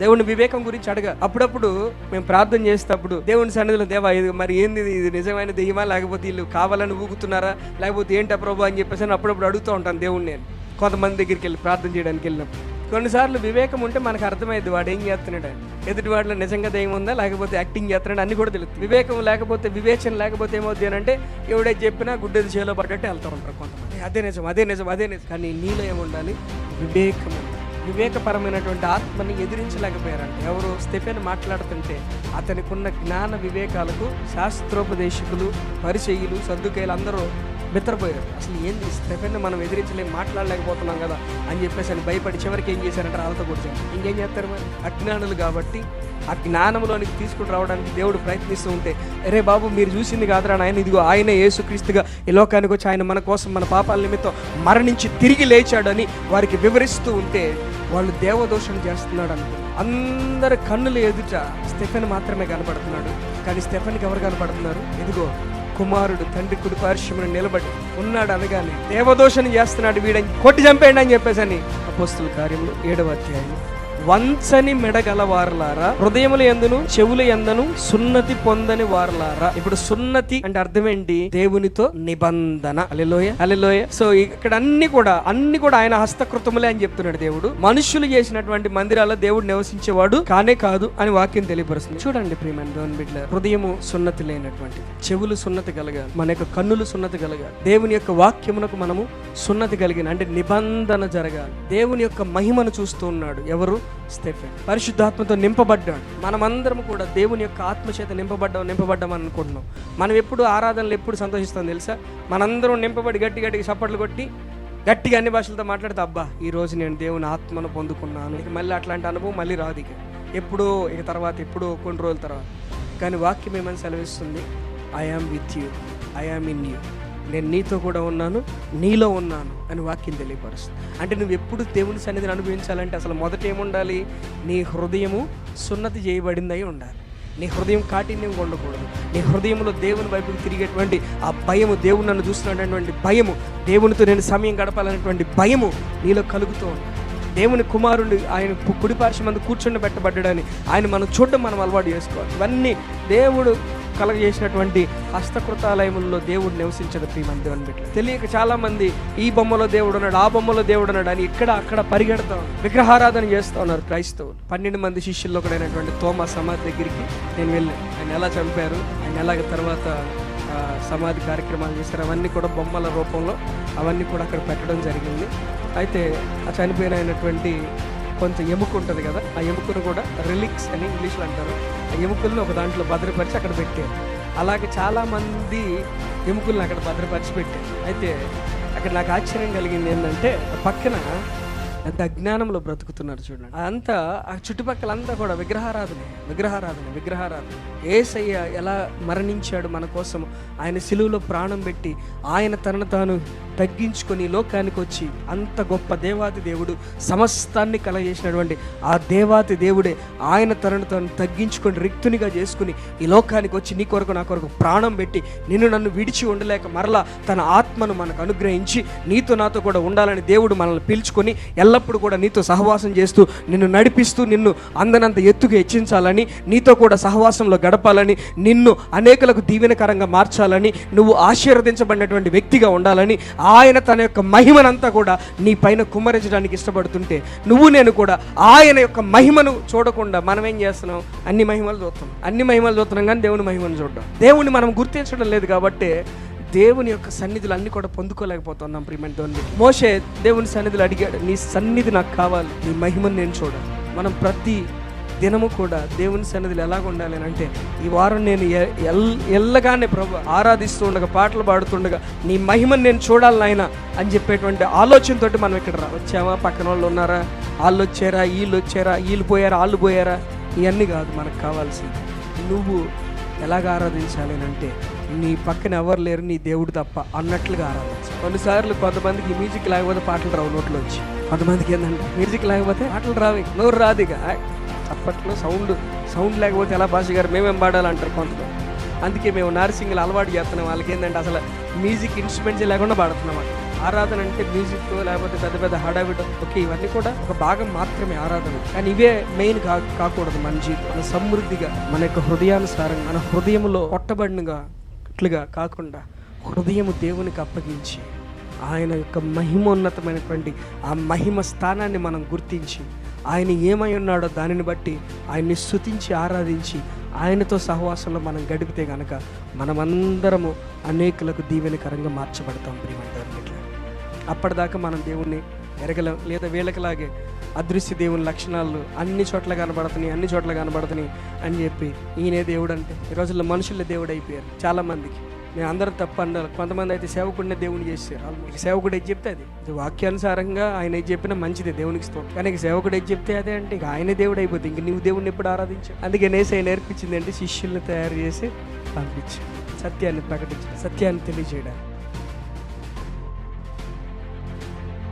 దేవుని వివేకం గురించి అడగ. అప్పుడప్పుడు మేము ప్రార్థన చేసేటప్పుడు దేవుని సన్నిధిలో దేవా ఇది మరి ఏంది ఇది? నిజమైన దెయ్యమా? లేకపోతే వీళ్ళు కావాలని ఊగుతున్నారా? లేకపోతే ఏంటా ప్రభు? అని చెప్పేసి అని అప్పుడప్పుడు అడుగుతూ ఉంటాను దేవుని నేను. కొంతమంది దగ్గరికి వెళ్ళి ప్రార్థన చేయడానికి వెళ్ళినప్పుడు. కొన్నిసార్లు వివేకం ఉంటే మనకు అర్థమైంది వాడు ఏం చేస్తున్నాడు? ఎదుటి వాడిలో నిజంగా దయ్యం ఉందా? లేకపోతే యాక్టింగ్ చేస్తున్నాడు? అన్ని కూడా తెలుస్తుంది. వివేకం లేకపోతే వివేచన లేకపోతే ఏమవుతుంది అని అంటే ఎవడే చెప్పినా గుడ్డది చేలో పడ్డట్టు వెళ్తూ ఉంటారు కొంతమంది. అదే నిజం అదే నిజం అదే నిజం. కానీ నీలో ఏముండాలి? వివేకం వివేకపరమైనటువంటి ఆత్మని ఎదిరించలేకపోయారంట. ఎవరు స్టెఫెన్ మాట్లాడుతుంటే అతనికున్న జ్ఞాన వివేకాలకు శాస్త్రోపదేశకులు పరిచయులు సర్దుకేలు అందరూ మిత్రపోయారు అసలు ఏంది స్టెఫెన్ మనం ఎదిరించలేం మాట్లాడలేకపోతున్నాం కదా అని చెప్పేసి అని భయపడి చివరికి ఏం చేశారంటే రాళ్ళతో కూర్చొని ఇంకేం చేస్తారు మరి? అజ్ఞానులు కాబట్టి ఆ జ్ఞానంలోనికి తీసుకుని రావడానికి దేవుడు ప్రయత్నిస్తూ ఉంటే అరే బాబు మీరు చూసింది కాదురా ఆయన ఇదిగో ఆయన యేసుక్రీస్తుగా ఈ లోకానికి వచ్చి ఆయన మన కోసం మన పాపాల నిమిత్తం మరణించి తిరిగి లేచాడని వారికి వివరిస్తూ ఉంటే వాళ్ళు దేవదోషం చేస్తున్నాడు అనుకో. అందరి కన్నుల ఎదుట స్టెఫెన్ మాత్రమే కనపడుతున్నాడు కానీ స్టెఫెన్కి ఎవరు కనపడుతున్నారు ఇదిగో కుమారుడు తండ్రి కుడి నిలబడి ఉన్నాడు అనగానే దేవదోషణ చేస్తున్నాడు వీడని కొట్టి చంపేయండి అని చెప్పేసి అని అపోస్తుల కార్యములు ఏడవ అధ్యాయం వంచని మెడగల వారలారా హృదయముల ఎందును చెవుల ఎందును సున్నతి పొందని వారలారా. ఇప్పుడు సున్నతి అంటే అర్థం ఏంటి దేవునితో నిబంధన. అలెలోయ అలెలోయ సో ఇక్కడ అన్ని కూడా అన్ని కూడా ఆయన హస్తకృతములే అని చెప్తున్నాడు దేవుడు. మనుషులు చేసినటువంటి మందిరాల్లో దేవుడు నివసించేవాడు కానే కాదు అని వాక్యం తెలియపరుస్తుంది. చూడండి ప్రియమైన దేవుని బిడ్డ హృదయము సున్నతి లేనటువంటి చెవులు సున్నతి కలగాలి. మన యొక్క కన్నులు సున్నతి కలగాలి. దేవుని యొక్క వాక్యమునకు మనము సున్నతి కలిగిన అంటే నిబంధన జరగాలి. దేవుని యొక్క మహిమను చూస్తూ ఉన్నాడు. ఎవరు? స్టెఫెన్. పరిశుద్ధాత్మతో నింపబడ్డాడు. మనమందరం కూడా దేవుని యొక్క ఆత్మ చేత నింపబడ్డాం నింపబడ్డాం అనుకుంటున్నాం. మనం ఎప్పుడు ఆరాధనలు ఎప్పుడు సంతోషిస్తాం తెలుసా? మనందరం నింపబడి గట్టి గట్టిగా చప్పట్లు కొట్టి గట్టిగా అన్ని భాషలతో మాట్లాడితే అబ్బా ఈ రోజు నేను దేవుని ఆత్మను పొందుకున్నాను. ఇక మళ్ళీ అట్లాంటి అనుభవం మళ్ళీ రాదు ఇక. ఎప్పుడో ఇక తర్వాత ఎప్పుడో కొన్ని రోజుల తర్వాత. కానీ వాక్యం ఏమని సెలవిస్తుంది? I am with you I am in you నేను నీతో కూడా ఉన్నాను నీలో ఉన్నాను అని వాక్యం తెలియపరుస్తుంది. అంటే నువ్వు ఎప్పుడు దేవుని సన్నిధిని అనుభవించాలంటే అసలు మొదట ఏముండాలి? నీ హృదయము సున్నతి చేయబడిందై ఉండాలి. నీ హృదయం కాఠిన్యం ఉండకూడదు. నీ హృదయంలో దేవుని వైపుకి తిరిగేటువంటి ఆ భయము దేవుడు నన్ను చూస్తున్నటువంటి భయము దేవునితో నేను సమయం గడపాలనేటువంటి భయము నీలో కలుగుతూ ఉంది దేవుని కుమారుడు ఆయన కుడిపార్శ్వ కుడి మంది కూర్చుండి పెట్టబడ్డాడని ఆయన మనం చూడడం మనం అలవాటు చేసుకోవాలి. ఇవన్నీ దేవుడు కలగజేసినటువంటి హస్తకృతాలయముల్లో దేవుడు నివసించదు ప్రియమంది దేవుని బిడ్డ తెలియక చాలా మంది ఈ బొమ్మలో దేవుడు ఉన్నాడు ఆ బొమ్మలో దేవుడు ఉన్నాడు అని ఇక్కడ అక్కడ పరిగెడతా. విగ్రహారాధన చేస్తూ ఉన్నారు క్రైస్తవులు. పన్నెండు మంది శిష్యుల్లో ఒకడైనటువంటి తోమా సమాధి దగ్గరికి నేను వెళ్ళాను ఆయన ఎలా చంపారు ఆయన ఎలాగ తర్వాత సమాధి కార్యక్రమాలు చేశారు అవన్నీ కూడా బొమ్మల రూపంలో అవన్నీ కూడా అక్కడ పెట్టడం జరిగింది. అయితే ఆ చనిపోయినటువంటి కొంచెం కొంత ఎముక ఉంటుంది కదా ఆ ఎముకను కూడా రిలిక్స్ అని ఇంగ్లీష్లో అంటారు. ఆ ఎముకలను ఒక దాంట్లో భద్రపరిచి అక్కడ పెట్టారు. అలాగే చాలామంది ఎముకల్ని అక్కడ భద్రపరిచి పెట్టారు. అయితే అక్కడ నాకు ఆశ్చర్యం కలిగింది ఏంటంటే పక్కన ఎంత అజ్ఞానంలో బ్రతుకుతున్నారు చూడండి. అంతా ఆ చుట్టుపక్కలంతా కూడా విగ్రహారాధన విగ్రహారాధన విగ్రహారాధన. ఏసయ్య ఎలా మరణించాడు మన కోసం? ఆయన సిలువులో ప్రాణం పెట్టి ఆయన తనను తాను తగ్గించుకొని లోకానికి వచ్చి అంత గొప్ప దేవాది దేవుడు సమస్తాన్ని కలగజేసినటువంటి ఆ దేవాది దేవుడే ఆయన తనను తాను తగ్గించుకొని రిక్తునిగా చేసుకుని ఈ లోకానికి వచ్చి నీ కొరకు నా కొరకు ప్రాణం పెట్టి నిన్ను నన్ను విడిచి ఉండలేక మరలా తన ఆత్మను మనకు అనుగ్రహించి నీతో నాతో కూడా ఉండాలని దేవుడు మనల్ని పిలుచుకొని ఎల్లప్పుడు కూడా నీతో సహవాసం చేస్తూ నిన్ను నడిపిస్తూ నిన్ను అందనంత ఎత్తుకు హెచ్చించాలని నీతో కూడా సహవాసంలో గడపాలని నిన్ను అనేకులకు దీవెనకరంగా మార్చాలని నువ్వు ఆశీర్వదించబడినటువంటి వ్యక్తిగా ఉండాలని ఆయన తన యొక్క మహిమనంతా కూడా నీ పైన కుమ్మరించడానికి ఇష్టపడుతుంటే నువ్వు నేను కూడా ఆయన యొక్క మహిమను చూడకుండా మనం ఏం చేస్తున్నాం? అన్ని మహిమలు చూస్తాం అన్ని మహిమలు చూస్తున్నాం కానీ దేవుని మహిమను చూడడం. దేవుణ్ణి మనం గుర్తించడం లేదు కాబట్టి దేవుని యొక్క సన్నిధులు అన్ని కూడా పొందుకోలేకపోతున్నాం ప్రియమైన దేవుని మోషే దేవుని సన్నిధులు అడిగాడు నీ సన్నిధి నాకు కావాలి నీ మహిమను నేను చూడాలి. మనం ప్రతి దినము కూడా దేవుని సన్నిధులు ఎలాగ ఉండాలి అని అంటే ఈ వారం నేను ఎల్- ఎల్లగానే ప్రభు ఆరాధిస్తూ ఉండగా పాటలు పాడుతుండగా నీ మహిమను నేను చూడాలి నాయన అని చెప్పేటువంటి ఆలోచనతోటి మనం ఇక్కడ రా వచ్చామా? పక్కన వాళ్ళు ఉన్నారా? వాళ్ళు వచ్చారా? వీళ్ళు వచ్చారా? వీళ్ళు పోయారా? వాళ్ళు పోయారా? ఇవన్నీ కాదు మనకు కావాల్సింది. నువ్వు ఎలాగ ఆరాధించాలి అని అంటే నీ పక్కన ఎవరు లేరు నీ దేవుడు తప్ప అన్నట్లుగా ఆరాధించు. కొన్నిసార్లు కొంతమందికి మ్యూజిక్ లేకపోతే పాటలు రావు నోట్లోంచి కొంతమందికి ఏంటంటే మ్యూజిక్ లేకపోతే పాటలు రావు నోరు రాదు ఇక అప్పట్లో సౌండ్ సౌండ్ లేకపోతే ఎలా భాష గారు మేమేం పాడాలంటారు కొంతమంది. అందుకే మేము నార్సింగ్లు అలవాటు చేస్తున్నాం. వాళ్ళకి ఏంటంటే అసలు మ్యూజిక్ ఇన్స్ట్రుమెంట్స్ లేకుండా పాడుతున్నాం ఆరాధన అంటే మ్యూజిక్ లేకపోతే పెద్ద పెద్ద హడావిడ ఓకే ఇవన్నీ కూడా ఒక భాగం మాత్రమే ఆరాధన. కానీ ఇవే మెయిన్ కా కాకూడదు మన జీవితం. మన సమృద్ధిగా మన యొక్క హృదయానుసారంగా మన హృదయంలో కొట్టబడినగా ఇట్లుగా కాకుండా హృదయము దేవునికి అప్పగించి ఆయన యొక్క మహిమోన్నతమైనటువంటి ఆ మహిమ స్థానాన్ని మనం గుర్తించి ఆయన ఏమై ఉన్నాడో దానిని బట్టి ఆయన్ని స్థుతించి ఆరాధించి ఆయనతో సహవాసంలో మనం గడిపితే గనక మనమందరము అనేకులకు దీవెనకరంగా మార్చబడతాం ప్రియమంటారు ఇట్లా అప్పటిదాకా మనం దేవుణ్ణి ఎరగలేం లేదా వీళ్ళకిలాగే అదృశ్య దేవుని లక్షణాలు అన్ని చోట్ల కనబడుతున్నాయి అన్ని చోట్ల కనబడుతున్నాయి అని చెప్పి ఈయనే దేవుడు అంటే ఈ రోజుల్లో మనుషుల దేవుడు అయిపోయారు చాలామందికి. నేను అందరూ తప్పు అన్నారు కొంతమంది అయితే సేవకుడిని దేవుని చేశారు. ఆల్మోస్ట్ సేవకుడు ఏది చెప్తే అది. ఇది వాక్యానుసారంగా ఆయన ఏది చెప్పినా మంచిదే దేవునికి స్తోత్రం. కానీ సేవకుడు ఏది చెప్తే అదే అంటే ఇక ఆయనే దేవుడు అయిపోతుంది ఇంక నువ్వు దేవుడిని ఎప్పుడు ఆరాధించావు? అందుకే నేసే నేర్పించింది అంటే శిష్యుల్ని తయారు చేసి పంపించు సత్యాన్ని ప్రకటించు సత్యాన్ని తెలియజేయడానికి.